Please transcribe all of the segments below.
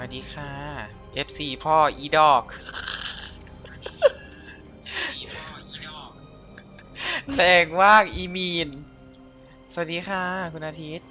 สวัสดีค่ะ FC พ่ออีดอก แรงมากอีมีน สวัสดีค่ะ คุณอาทิตย์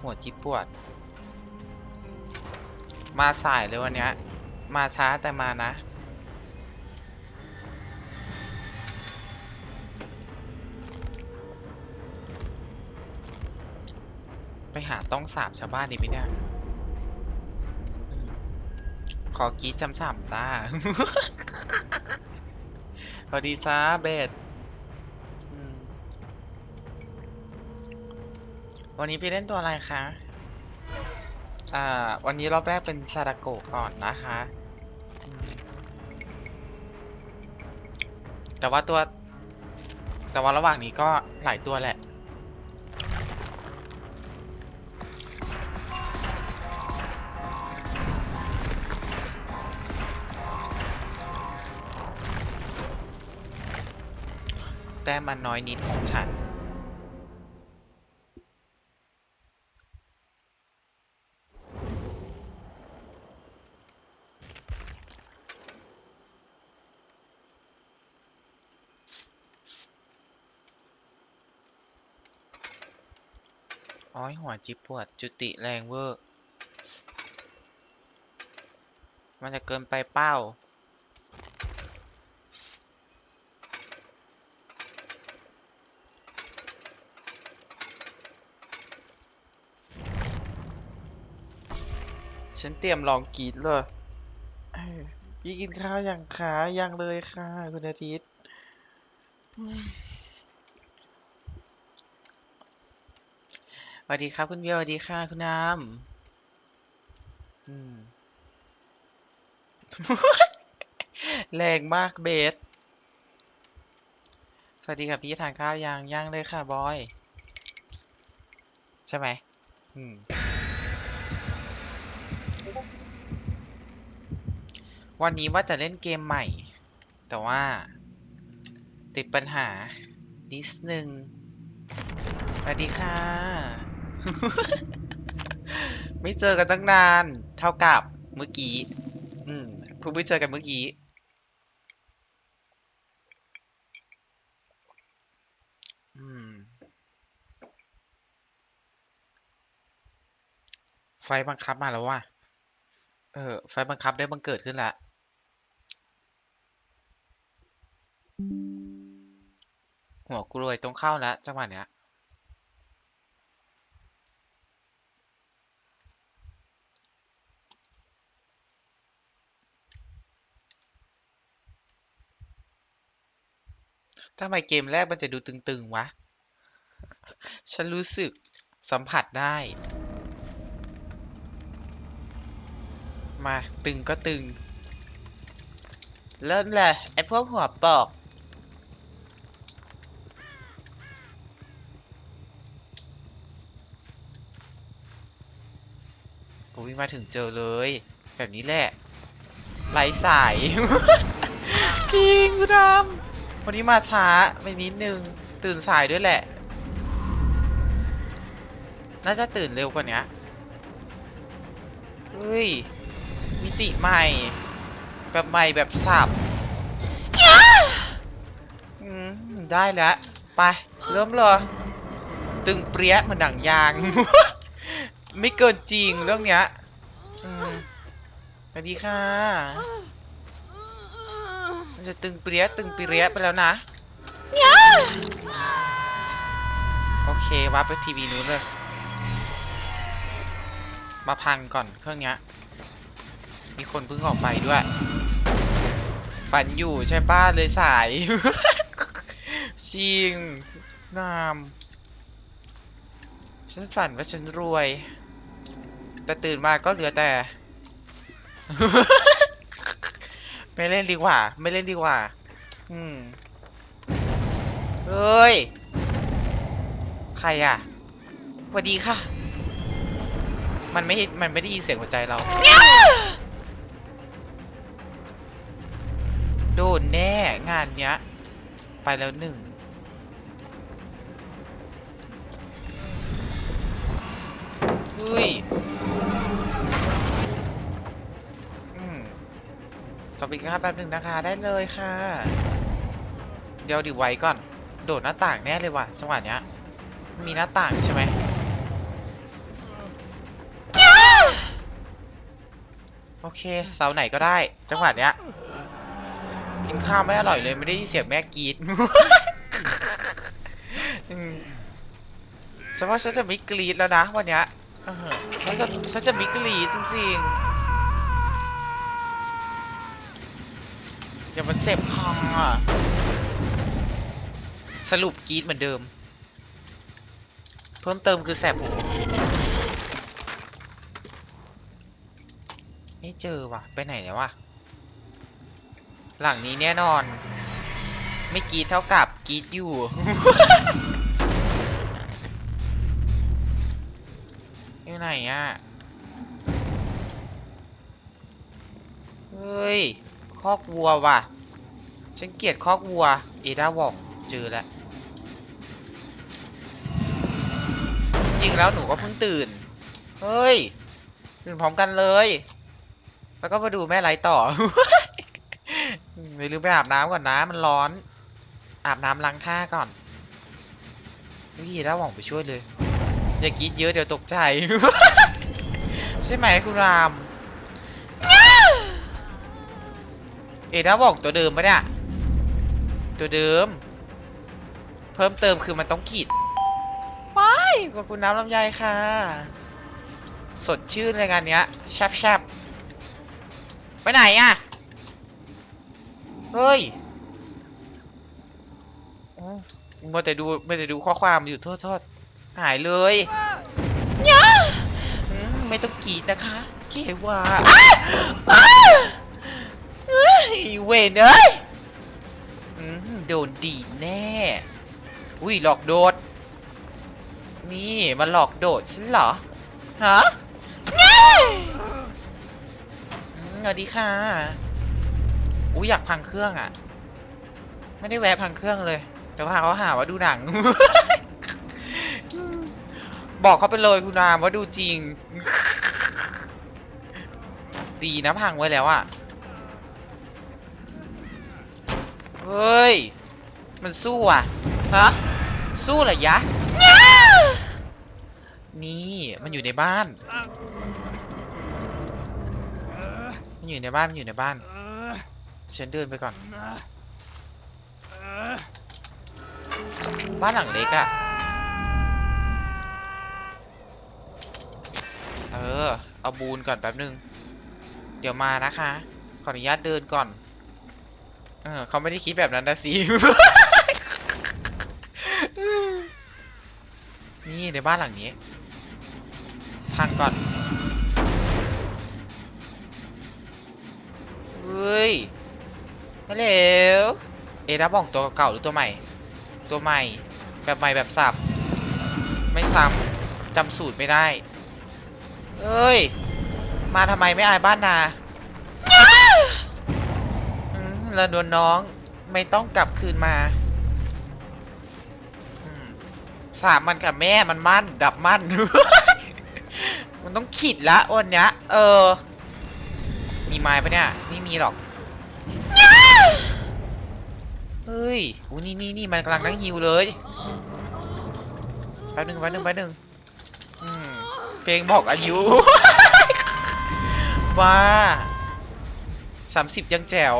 หัวจิบปวด มาสายเลยวันเนี้ย มาช้าแต่มานะ หาต้องสามชาวบ้านดีไหมเนี่ย ขอกีดจำสามจ้าสวัสดีจ้าเบสวันนี้พี่เล่นตัวอะไรคะ อ่า วันนี้รอบแรกเป็นซาดาโกก่อนนะคะ แต่ว่าตัว แต่ว่าระหว่างนี้ก็หลายตัวแหละ แต้มมันน้อยนิดของฉัน อ้อยหัวจิบปวด จุติแรงเวอร์ มันจะเกินไปเป้า ฉันเตรียมลองกรีดเลยยพี่กินข้าวยังคะยังเลยค่ะ คุณอาทิตย์สวัสดีครับ คุณเบียร์สวัสดีค่ะ คุณน้ำแรงมากเบส สวัสดีครับพี่ทานข้าวยังยังเลยค่ะ บอย ใช่ไหม อืม วันนี้ว่าจะเล่นเกมใหม่ แต่ว่า ติดปัญหานิดนึงสวัสดีค่ะ ไม่เจอกันตั้งนาน เท่ากับเมื่อกี้ อืมเพิ่งไปเจอกันเมื่อกี้อืมไฟบังคับมาแล้วว่ะ เออ ไฟบังคับได้บังเกิดขึ้นล้วหัวกูรวยตรงเข้าแล้วจังหวะเนี้ย ทำไมเกมแรกมันจะดูตึง ๆ วะ ฉันรู้สึกสัมผัสได้ มาตึงก็ตึง เริ่มเลยไอพวกหัวปอกโอ้ยมาถึงเจอเลย แบบนี้แหละไหลสาย จริงคุณดำวันนี้มาช้าไปนิดนึง ตื่นสายด้วยแหละ น่าจะตื่นเร็วกว่านี้เฮ้ย ติใหม่ แบบใหม่แบบสับได้แล้ว ไป เริ่มเลยตึงเปรี้ยเหมันดังยาง ไม่เกินจริงเรื่องเนี้ยสวัสดีค่ะ มันจะตึงเปรี้ยตึงเปรี้ยไปแล้วนะ โอเควับไปทีวีนู้นเลย มาพังก่อนเครื่องเนี้ย มีคนเพิ่งออกไปด้วย ฝันอยู่ใช่ป้าเลยสาย ชิงนาม ฉันฝันว่าฉันรวย แต่ตื่นมาก็เหลือแต่ ไม่เล่นดีกว่า ไม่เล่นดีกว่า อืมเฮ้ย ใครอะสวัสดีค่ะ มันไม่ มันไม่ได้ยินเสียงหัวใจเรา โดนแน่งานเนี้ย ไปแล้วหนึ่งอุ้ยอืมสปิกครับแป๊บหนึ่งนะคะ ได้เลยค่ะ เดี๋ยวดิไว้ก่อน โดดหน้าต่างแน่เลยว่ะ จังหวะเนี้ย มีหน้าต่างใช่ไหมโอเค เสาไหนก็ได้ จังหวะเนี้ย กินข้าวไม่อร่อยเลยไม่ได้ยินเสียงแม่กรีดอืมฉันว่าฉันจะไม่กรีดแล้วนะวันเนี้ยฉันจะฉันจะไม่กรีดจริงๆอย่ามันเสพคองอะสรุปกรีดเหมือนเดิม เพิ่มเติมคือแสบหูไม่เจอว่ะ ไปไหนแล้ววะ หลังนี้แน่นอน ไม่กรีดเท่ากับกรีดอยู่ อยู่ไหนอะ เฮ้ย คอกวัวว่ะ ฉันเกลียดคอกวัว เอดาบอกเจอแล้ว จริงแล้วหนูก็เพิ่งตื่น เฮ้ย ตื่นพร้อมกันเลย แล้วก็มาดูแม่ไลต่อ ไม่าลืมไปอาบน้ำก่อนนะ มันร้อน อาบน้ำล้างท่าก่อนวิถ้าหว่องไปช่วยเลย อย่ากรีดเยอะเดี๋ยวตกใจ ใช่ไหมคุณราม เอ็ด้าบอกตัวเดิมปะเนี่ย ตัวเดิม เพิ่มเติมคือมันต้องขีดไปขอบคุณน้ำลำไยค่ะ สดชื่นเลยงานเนี้ยแชบแชบไปไหนอะ เฮ้ยโอ้มัวแต่ดูมัวแต่ดูข้อความอยู่โทษโทษหายเลยยะอืมไม่ต้องกรีดนะคะเกว่าอ้าอ้าเฮ้ยเวนเอ้ยอืมโดนดีดแน่ อุ้ยหลอกโดด นี่มาหลอกโดดฉันเหรอ ฮะอืมสวัสดีค่ะ อุ้ยอยากพังเครื่องอะ ไม่ได้แวะพังเครื่องเลย แต่ว่าเขาหาว่าดูหนัง บอกเขาไปเลยคุณนามว่าดูจริง ดีนะพังไว้แล้วอะ เฮ้ย มันสู้อะ ฮะ สู้เหรอยะ นี่มันอยู่ในบ้าน มันอยู่ในบ้านมันอยู่ในบ้าน ฉันเดินไปก่อน บ้านหลังเล็กอะเออ เอาบูนก่อนแป๊บนึง เดี๋ยวมานะคะ ขออนุญาตเดินก่อน เออเขาไม่ได้คิดแบบนั้นนะสิ นี่ในบ้านหลังนี้พังก่อน เฮ้ย ฮัลโหลเอดับบ้องตัวเก่าหรือตัวใหม่ ตัวใหม่ แบบใหม่แบบสับ ไม่ซ้ำจำสูตรไม่ได้ เอ้ย มาทำไมไม่อายบ้านนาล้วนวลน้องไม่ต้องกลับคืนมาสามมันกับแม่มันมั่น ดับมั่น มันต้องขีดละวันเนี้ย เออ มีไม้ปะเนี่ย ไม่มีหรอก เฮ้ยอู้นี่นี่นี่มันกำลังนั่งฮิวเลยแป๊บนึงแป๊บนึงแป๊บนึงอืมเพลงบอกอายุ ว่าสามสิบยังแจ๋ว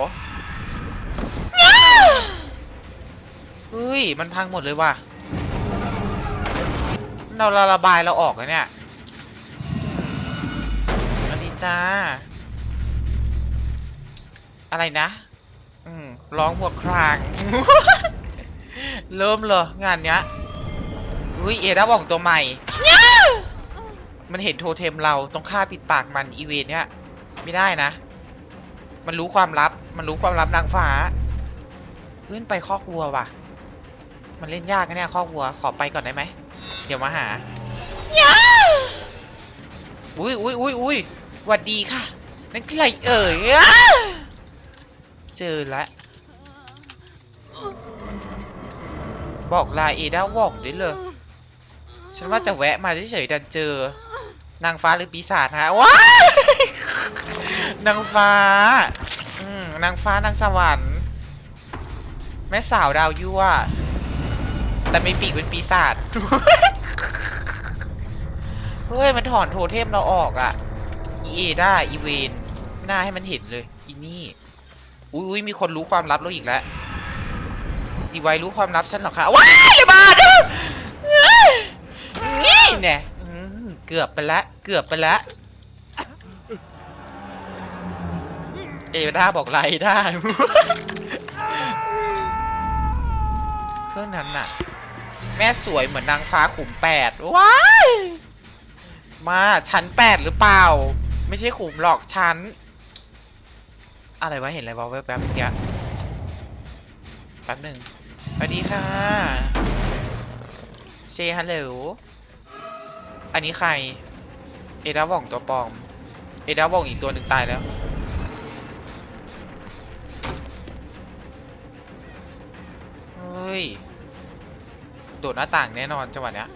เฮ้ย มันพังหมดเลยว่ะ เราเราระบายเราออกแล้วเนี่ยอันนี้จ้า อะไรนะ อืมร้องหัวคราง เริ่มเลยงานเนี้ยอุ้ยเอด้าบอกตัวใหม่ มันเห็นโทเทมเราต้องฆ่าปิดปากมันอีเวนเนี้ยไม่ได้นะ มันรู้ความลับ มันรู้ความลับนางฟ้าเพื่อนไปคอกวัวว่ะ มันเล่นยากนะเนี่ยคอกวัวขอไปก่อนได้ไหม เดี๋ยวมาหาอุ้ยอุ้ยอุ้ยอุ้ยหวัดดีค่ะ นั่นใครเอ่ยอ้า เจอแล้วบอกลาเอด้าวองด้เลย ฉันว่าจะแวะมาเฉยๆดันเจอ นางฟ้าหรือปีศาจฮะว้านางฟ้า อืมนางฟ้านางสวรรค์ แม่สาวดาวยั่ว แต่ไม่ปีกเป็นปีศาจเฮ้ย มันถอนโทเทมเราออกอะอีเอได้อีเวนไม่น่าให้มันเห็นเลย อีนี่ อุ้ยอุ๊ยมีคนรู้ความลับเราอีกแล้วดีไวรู้ความลับฉันหรอคะว้ายเลยบาดนี่แน่อืมเกือบไปละเกือบไปละเอด้าบอกไรได้เครื่องนั้นน่ะ แม่สวยเหมือนนางฟ้าขุมแปดว้ายมาชั้นแปดหรือเปล่า ไม่ใช่ขุมหรอกชั้น อะไรวะเห็นอะไรวะแวบๆเมื่อกี้แป๊บหนึ่งสวัสดีค่ะเชฮัลโหลอันนี้ใคร เอดาว่องตัวปลอม เอดาว่องอีกตัวหนึ่งตายแล้ว เฮ้ย โดดหน้าต่างแน่นอนจังหวะเนี้ย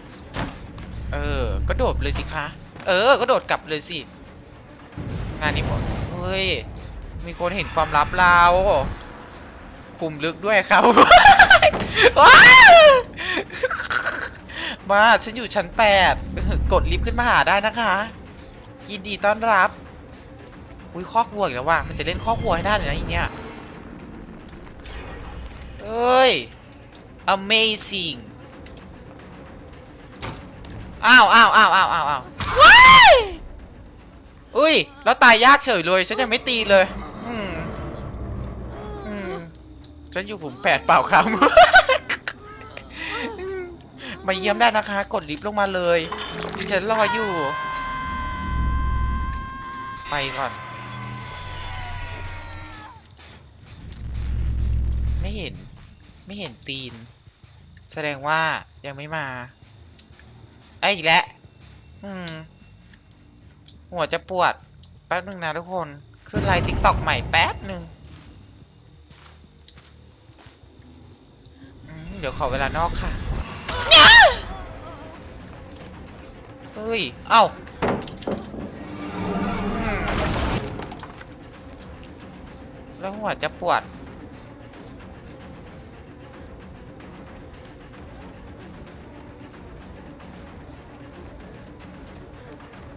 เออ ก็โดดเลยสิคะ เออ ก็โดดกลับเลยสิ งานนี้หมดเฮ้ย มีคนเห็นความลับเราคุมลึกด้วยครับว้ามา ฉันอยู่ชั้นแปดกดลิฟต์ขึ้นมาหาได้นะคะ ยินดีต้อนรับ อุ้ยคอกวัวอีกแล้วว่ะ มันจะเล่นคอกวัวให้ได้เลยนะอีเนี่ยเอ้ย amazing อ้าวอ้าวอ้าวอ้าวอ้าวอ้าวว้ยอุ้ย แล้วตายยากเฉยเลย ฉันยังไม่ตีเลย อืม อืม ฉันอยู่ผมแปดเปล่าครับ มาเยี่ยมได้นะคะ กดลิฟต์ลงมาเลยดิฉันรออยู่ ไปก่อน ไม่เห็น ไม่เห็นตีน แสดงว่ายังไม่มา ไอ้อีกแล้วอืม หัวจะปวด แป๊บนึงนะทุกคน ขึ้นไลน์ติ๊กต็อกใหม่แป๊บหนึ่ง เดี๋ยวขอเวลานอกค่ะ เฮ้ย เอ้าอืมแล้วหัวจะปวด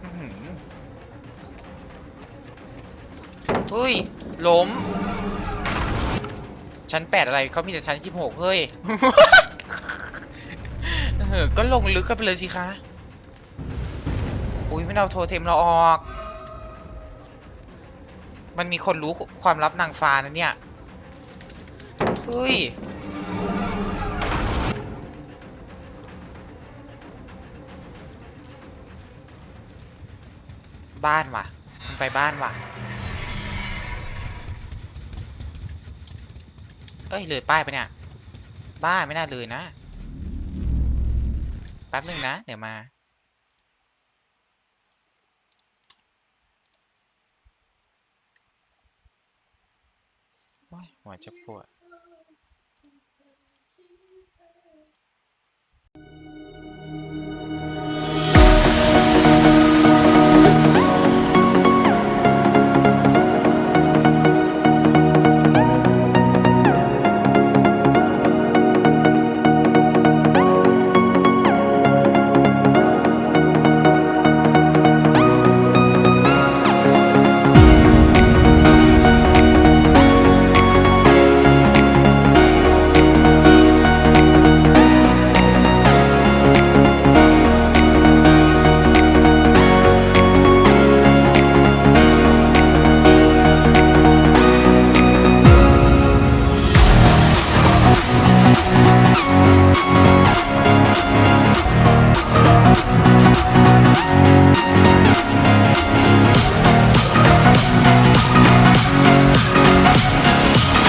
อื้อหือเฮ้ย ล้ม ชั้นแปดอะไรเขามีแต่ชั้นสิบหกเฮ้ย เออก็ลงลึกกันไปเลยสิคะ อุ้ยไม่เอาโทเทมเราออก มันมีคนรู้ความลับนางฟ้านะเนี่ย เฮ้ย บ้านว่ะมันไปบ้านว่ะ เอ้ยเลยป้ายไปเนี่ย บ้าไม่น่าเลยนะ แป๊บหนึ่งนะ เดี๋ยวมาโอ้ยหัวจะปวด